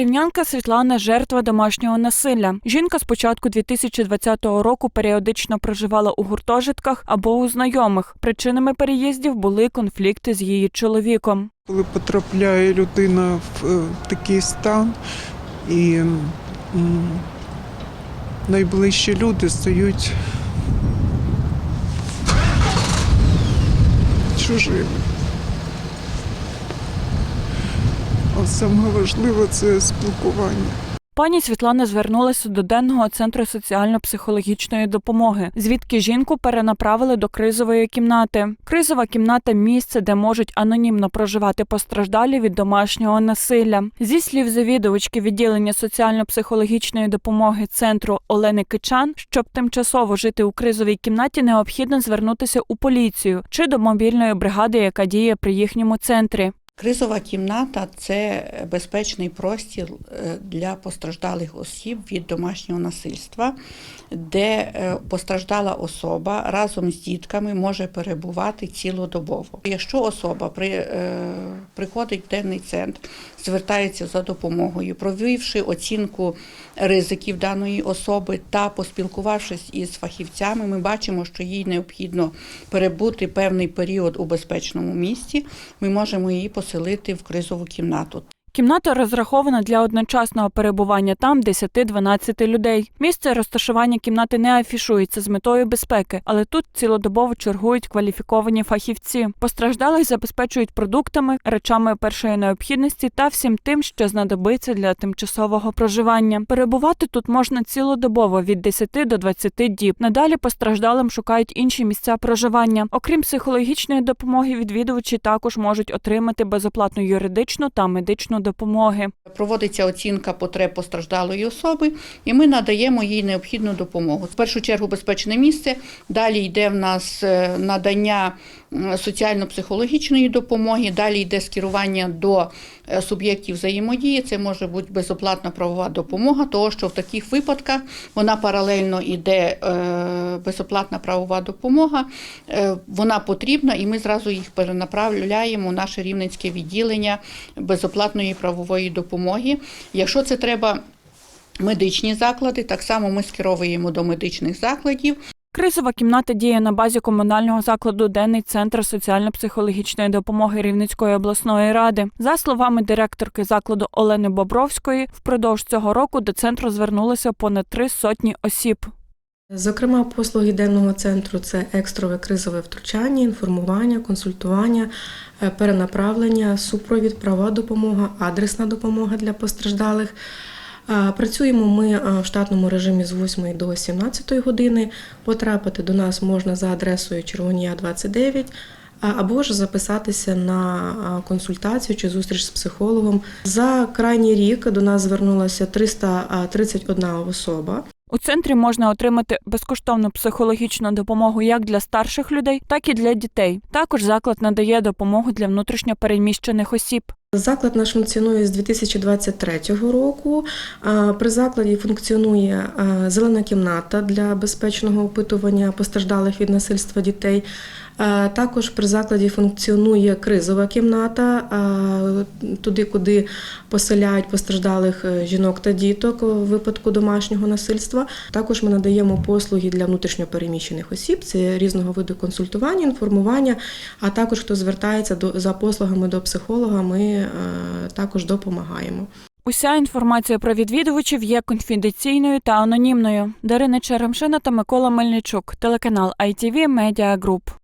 Рівнянка Світлана жертва домашнього насилля. Жінка з початку 2020 року періодично проживала у гуртожитках або у знайомих. Причинами переїздів були конфлікти з її чоловіком. Коли потрапляє людина в е, такий стан, і найближчі люди стають чужими. А саме важливе це спілкування. Пані Світлана звернулася до денного центру соціально-психологічної допомоги, звідки жінку перенаправили до кризової кімнати. Кризова кімната місце, де можуть анонімно проживати постраждалі від домашнього насилля. Зі слів завідувачки відділення соціально-психологічної допомоги центру Олени Кичан, щоб тимчасово жити у кризовій кімнаті, необхідно звернутися у поліцію чи до мобільної бригади, яка діє при їхньому центрі. Кризова кімната це безпечний простір е, для постраждалих осіб від домашнього насильства, де е, постраждала особа разом з дітками може перебувати цілодобово. Якщо особа при, е, приходить в денний центр, звертається за допомогою, провівши оцінку ризиків даної особи та поспілкувавшись із фахівцями, ми бачимо, що їй необхідно перебути певний період у безпечному місці. Ми можемо її поселити в кризову кімнату. Кімната розрахована для одночасного перебування там 10-12 людей. Місце розташування кімнати не афішується з метою безпеки, але тут цілодобово чергують кваліфіковані фахівці. Постраждалих забезпечують продуктами, речами першої необхідності та всім тим, що знадобиться для тимчасового проживання. Перебувати тут можна цілодобово від 10 до 20 діб. Надалі постраждалим шукають інші місця проживання. Окрім психологічної допомоги, відвідувачі також можуть отримати безоплатну юридичну та медичну допомоги. Проводиться оцінка потреб постраждалої особи, і ми надаємо їй необхідну допомогу. В першу чергу безпечне місце. Далі йде в нас е, надання соціально-психологічної допомоги. Далі йде скерування до е, суб'єктів взаємодії. Це може бути безоплатна правова допомога, того що в таких випадках вона паралельно йде е, безоплатна правова допомога. Вона потрібна, і ми зразу їх перенаправляємо в наше рівненське відділення безоплатної правової допомоги. Якщо це треба медичні заклади, так само ми скеровуємо до медичних закладів. Кризова кімната діє на базі комунального закладу Денний центр соціально-психологічної допомоги Рівненської обласної ради. За словами директорки закладу Олени Бобровської, впродовж цього року до центру звернулося понад три сотні осіб. Зокрема, послуги денного центру це екстрове кризове втручання, інформування, консультування, е, перенаправлення, супровід, права допомога, адресна допомога для постраждалих. Е, Працюємо ми е, в штатному режимі з 8 до 17 години. Потрапити до нас можна за адресою Червонія 29 а- або ж записатися на консультацію чи зустріч з психологом. За крайній рік до нас звернулося 331 особа. У центрі можна отримати безкоштовну психологічну допомогу як для старших людей, так і для дітей. Також заклад надає допомогу для внутрішньо переміщених осіб. Заклад наш функціонує з 2023 року. При закладі функціонує зелена кімната для безпечного опитування постраждалих від насильства дітей. Також при закладі функціонує кризова кімната, туди, куди поселяють постраждалих е, жінок та діток у випадку домашнього насильства. Також ми надаємо послуги для внутрішньопереміщених осіб. Це різного виду консультування, інформування, а також хто звертається за послугами до психолога. Ми е, також допомагаємо. Уся інформація про відвідувачів є конфіденційною та анонімною. Дарина Черемшина та Микола Мельничук, телеканал ITV Media Group.